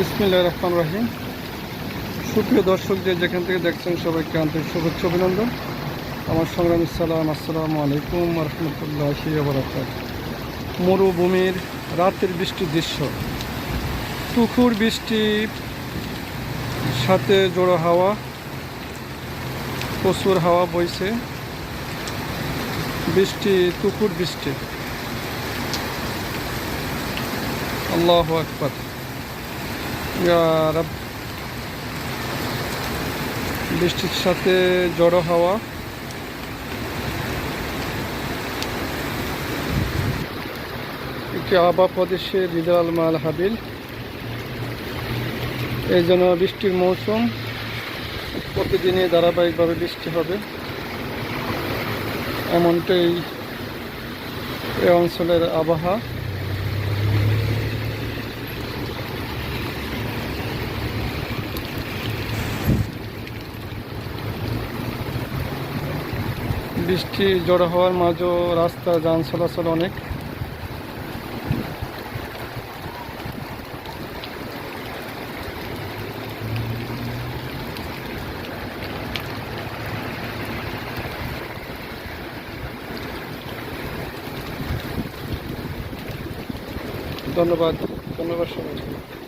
বিসমিল্লাহ রহমান রাহিম। সুপ্রিয় দর্শক যে যেখান থেকে দেখছেন সবাইকে আন্তরিক শুভেচ্ছা, অভিনন্দন। আমার সংগ্রামী সালাম, আসসালামু আলাইকুম রহমতুল্লাহ মরুভূমির রাতের বৃষ্টির দৃশ্য। টুকুর বৃষ্টি সাথে জোড়ো হাওয়া, প্রচুর হাওয়া বইছে। বৃষ্টি তুকুর বৃষ্টি। আল্লাহ আকবর। বৃষ্টির সাথে জড়ো হাওয়া। একটি আবা প্রদেশের রিজাল মাল হাবিল। এই জন্য বৃষ্টির মৌসুম। প্রতিদিনই ধারাবাহিকভাবে বৃষ্টি হবে। এমনটাই এই অঞ্চলের আবহাওয়া। বৃষ্টি জড়ো হওয়ার মাঝেও রাস্তা যান চলাচল অনেক। ধন্যবাদ ধন্যবাদ সবাই